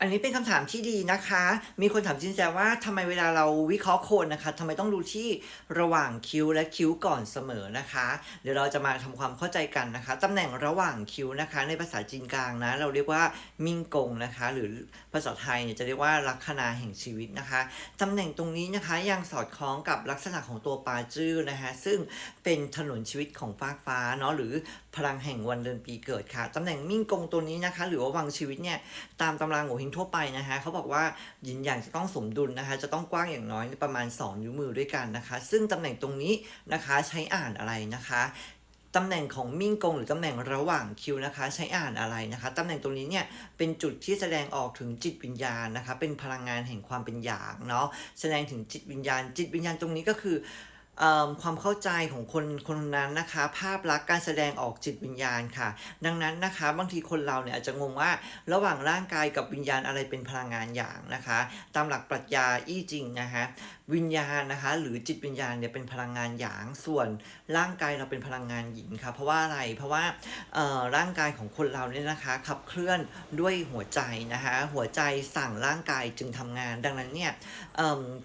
อันนี้เป็นคำถามที่ดีนะคะ มีคนถามจินแจว่าทำไมเวลาเราวิเคราะห์คนนะคะทำไมต้องดูที่ระหว่างคิ้วและคิ้วก่อนเสมอนะคะ เดี๋ยวเราจะมาทำความเข้าใจกันนะคะตำแหน่งระหว่างคิ้วนะคะ ในภาษาจีนกลางนะ เราเรียกว่ามิ่งกงนะคะ หรือภาษาไทยเนี่ยจะเรียกว่าลัคนาแห่งชีวิตนะคะตำแหน่งตรงนี้นะคะยังสอดคล้องกับลักษณะของตัวปาจื้อนะคะซึ่งเป็นถนนชีวิตของฟากฟ้าเนาะหรือพลังแห่งวันเดือนปีเกิดค่ะตำแหน่งมิ่งกงตัวนี้นะคะ หรือว่าวังชีวิตเนี่ยตามตำราโงเฮงทั่วไปนะคะเขาบอกว่าหยินหยางจะต้องสมดุลนะคะ จะต้องกว้างอย่างน้อยประมาณ 2 นิ้วมือด้วยกันนะคะ ซึ่งตำแหน่งตรงนี้นะคะใช้อ่านอะไรนะคะตำแหน่งของมิ่งกงหรือตำแหน่งระหว่างคิวนะคะ ใช้อ่านอะไรนะคะตำแหน่งตรงนี้เนี่ยเป็นจุดที่แสดงออกถึงจิตวิญญาณนะคะ เป็นพลังงานแห่งความเป็นหยางเนาะแสดงถึงจิตวิญญาณ จิตวิญญาณตรงนี้ก็คือ ความเข้าใจของคนคนนั้นนะคะ ภาพลักษณ์การแสดงออกจิตวิญญาณค่ะ ดังนั้นนะคะบางทีคนเราเนี่ยอาจจะงงว่าระหว่างร่างกายกับวิญญาณอะไรเป็นพลังงานอย่างนะคะ ตามหลักปรัชญาอี้จริงนะคะวิญญาณนะคะหรือจิตวิญญาณเนี่ยเป็นพลังงานหยาง ส่วนร่างกายเราเป็นพลังงานหยินค่ะเพราะว่าอะไรเพราะว่าร่างกายของคนเราเนี่ยนะคะขับเคลื่อนด้วยหัวใจนะคะหัวใจสั่งร่างกายจึงทำงาน ดังนั้นเนี่ย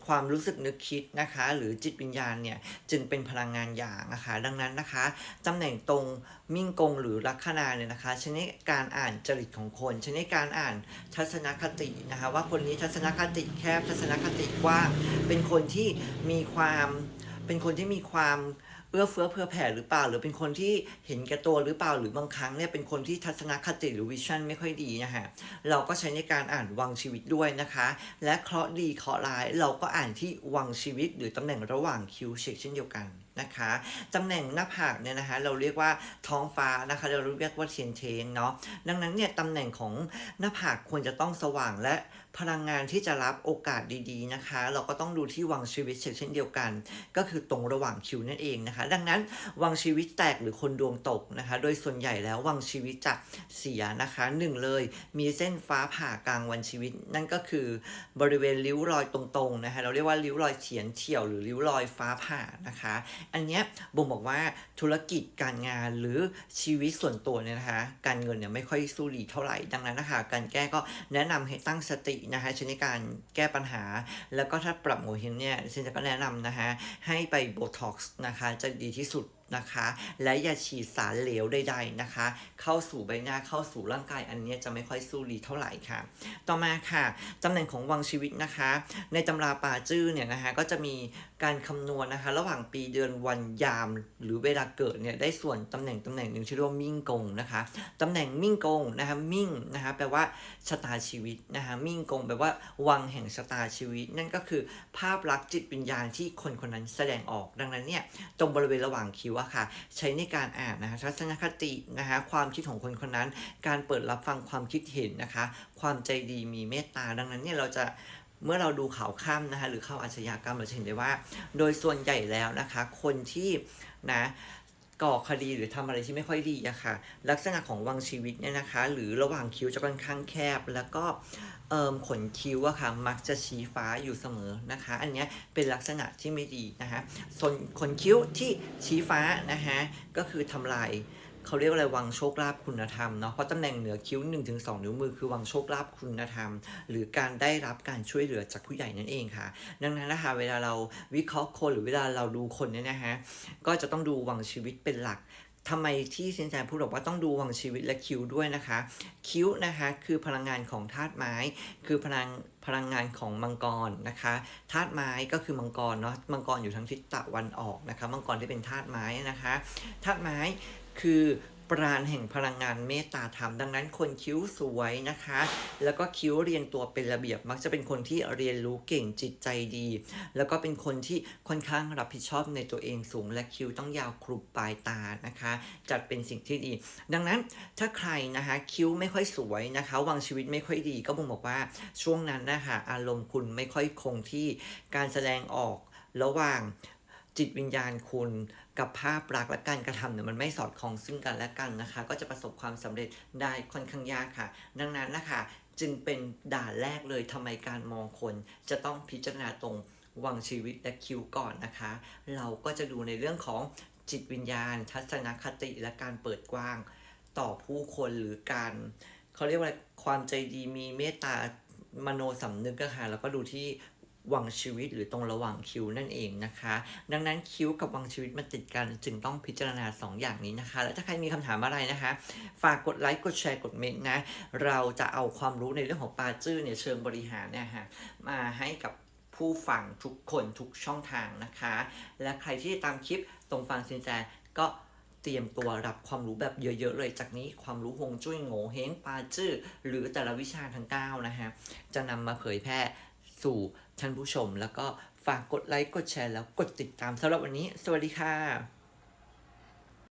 ความรู้สึกนึกคิดนะคะหรือจิตวิญญาณเนี่ยจึงเป็นพลังงานอย่างนะคะ ดังนั้นนะคะตำแหน่งตรงมิ่งกงหรือลัคนาเนี่ยนะคะชนิดการอ่านจริตของคนชนิดการอ่านทัศนคตินะคะว่าคนนี้ทัศนคติแคบทัศนคติกว้าง เป็นคนที่มีความเป็นคนที่มีความ เอื้อเฟื้อเผื่อแผ่หรือเปล่า หรือเป็นคนที่เห็นแก่ตัวหรือเปล่าหรือบางครั้งเนี่ยเป็นคนที่ทัศนคติหรือวิชั่นไม่ค่อยดีนะฮะเราก็ใช้ในการอ่านวังชีวิตด้วยนะคะ และเคราะห์ดีเคราะห์ร้ายเราก็อ่านที่วังชีวิตหรือตำแหน่งระหว่างคิวเช็คเช่นเดียวกัน นะคะตำแหน่งหน้าผากเนี่ยนะคะเราเรียกว่าท้องฟ้านะคะเราเรียกว่าเทียนเทงเนาะดังนั้นเนี่ยตำแหน่งของหน้าผากควรจะต้องสว่างและพลังงานที่จะรับโอกาสดีๆนะคะ เราก็ต้องดูที่วังชีวิตเช่นเดียวกัน ก็คือตรงระหว่างคิวนั่นเองนะคะ ดังนั้นวังชีวิตแตกหรือคนดวงตกนะคะ โดยส่วนใหญ่แล้ววังชีวิตจะเสียนะคะหนึ่งเลยมีเส้นฟ้าผ่ากลางวันชีวิต นั่นก็คือบริเวณริ้วรอยตรงๆนะคะเราเรียกว่าริ้วรอยเฉียนเฉียวหรือริ้วรอยฟ้าผ่านะคะอันเนี้ยบ่งบอกว่าธุรกิจการงานหรือชีวิตส่วนตัวเนี่ยนะคะ การเงินเนี่ยไม่ค่อยสู้ดีเท่าไหร่ดังนั้นนะคะการแก้ก็แนะนำให้ตั้งสตินะคะชนิดการแก้ปัญหา แล้วก็ถ้าปรับโงเฮงเนี่ยฉันจะก็แนะนำนะคะให้ไปโบท็อกซ์นะคะจะดีที่สุด นะคะ และอย่าฉีดสารเหลวใดๆนะคะ เข้าสู่ใบหน้าเข้าสู่ร่างกายอันนี้จะไม่ค่อยสู้ดีเท่าไหร่ค่ะ ต่อมาค่ะตำแหน่งของวังชีวิตนะคะ ในตำราป่าจื้อเนี่ยนะคะก็จะมีการคำนวณนะคะ ระหว่างปีเดือนวันยาม หรือเวลาเกิดเนี่ยได้ส่วนตำแหน่งตำแหน่งหนึ่งชื่อว่ามิ่งกงนะคะตำแหน่งมิ่งกงนะคะมิ่งนะคะแปลว่าชะตาชีวิตนะคะมิ่งกงแปลว่าวังแห่งชะตาชีวิต นั่นก็คือภาพลักษณ์จิตวิญญาณที่คนคนนั้นแสดงออกดังนั้นเนี่ยตรงบริเวณระหว่างคิ้วอะค่ะ ใช้ในการอ่านนะคะทัศนคตินะคะความคิดของคนคนนั้น การเปิดรับฟังความคิดเห็นนะคะ ความใจดีมีเมตตาดังนั้นเนี่ยเราจะเมื่อเราดูข่าวข้ามนะคะหรือข่าวอาชญากรรมเราจะเห็นได้ว่า โดยส่วนใหญ่แล้วนะคะ คนที่นะก่อคดีหรือทำอะไรที่ไม่ค่อยดีอะค่ะ ลักษณะของวังชีวิตเนี่ยนะคะ หรือระหว่างคิ้วจะค่อนข้างแคบ แล้วก็ ขนคิ้วอะค่ะมักจะชี้ฟ้าอยู่เสมอนะคะ อันเนี้ยเป็นลักษณะที่ไม่ดีนะคะส่วนขนคิ้วที่ชี้ฟ้านะคะก็คือทำลายเขาเรียกว่าอะไรวังโชคลาภคุณธรรมเนาะเพราะตำแหน่งเหนือคิ้ว 1-2 นิ้วมือคือวังโชคลาภคุณธรรม หรือการได้รับการช่วยเหลือจากผู้ใหญ่นั่นเองค่ะ ดังนั้นนะคะเวลาเราวิเคราะห์คนหรือเวลาเราดูคนเนี่ยนะฮะก็จะต้องดูวังชีวิตเป็นหลัก ทำไมที่สินแสพูดบอกว่าต้องดูวังชีวิตและคิ้วด้วยนะคะ คิ้วนะคะคือพลังงานของธาตุไม้ คือพลังพลังงานของมังกรนะคะธาตุไม้ก็คือมังกรเนาะมังกรอยู่ทางทิศตะวันออกนะคะ มังกรที่เป็นธาตุไม้นะคะธาตุไม้คือ ปราณแห่งพลังงานเมตตาธรรม ดังนั้นคนคิ้วสวยนะคะ แล้วก็คิ้วเรียนตัวเป็นระเบียบมักจะเป็นคนที่เรียนรู้เก่งจิตใจดี แล้วก็เป็นคนที่ค่อนข้างรับผิดชอบในตัวเองสูง และคิ้วต้องยาวครุบปลายตานะคะ จัดเป็นสิ่งที่ดี ดังนั้นถ้าใครนะคะคิ้วไม่ค่อยสวยนะคะวางชีวิตไม่ค่อยดีก็บ่งบอกว่าช่วงนั้นนะคะอารมณ์คุณไม่ค่อยคงที่การแสดงออกระหว่าง จิตวิญญาณคุณกับภาพลักษณ์และการกระทำเนี่ยมันไม่สอดคล้องซึ่งกันและกันนะคะ ก็จะประสบความสำเร็จได้ค่อนข้างยากค่ะ ดังนั้นนะคะจึงเป็นด่านแรกเลยทำไมการมองคนจะต้องพิจารณาตรงวังชีวิตและคิวก่อนนะคะ เราก็จะดูในเรื่องของจิตวิญญาณ ทัศนคติและการเปิดกว้าง ต่อผู้คนหรือการเขาเรียกว่าความใจดีมีเมตตามโนสำนึกอะค่ะแล้วก็ดูที่ วังชีวิตหรือตรงระหว่างคิ้วนั่นเองนะคะ ดังนั้นคิ้วกับวังชีวิตมันติดกันจึงต้องพิจารณา 2 อย่างนี้นะคะ และถ้าใครมีคำถามอะไรนะคะ ฝากกดไลค์กดแชร์กดเมนต์นะเราจะเอาความรู้ในเรื่องของปาจื้อเนี่ยเชิงบริหารเนี่ยฮะมาให้กับผู้ฟังทุกคนทุกช่องทางนะคะ และใครที่ตามคลิปตรงฟังสินแจก็เตรียมตัวรับความรู้แบบเยอะๆเลยจากนี้ความรู้ฮวงจุ้ยโง่เฮงปาจื้อหรือแต่ละวิชาทั้ง9นะฮะจะนำมาเผยแพร่ สู่ท่านผู้ชม แล้วก็ฝากกดไลค์กดแชร์แล้วกดติดตามสำหรับวันนี้ สวัสดีค่ะ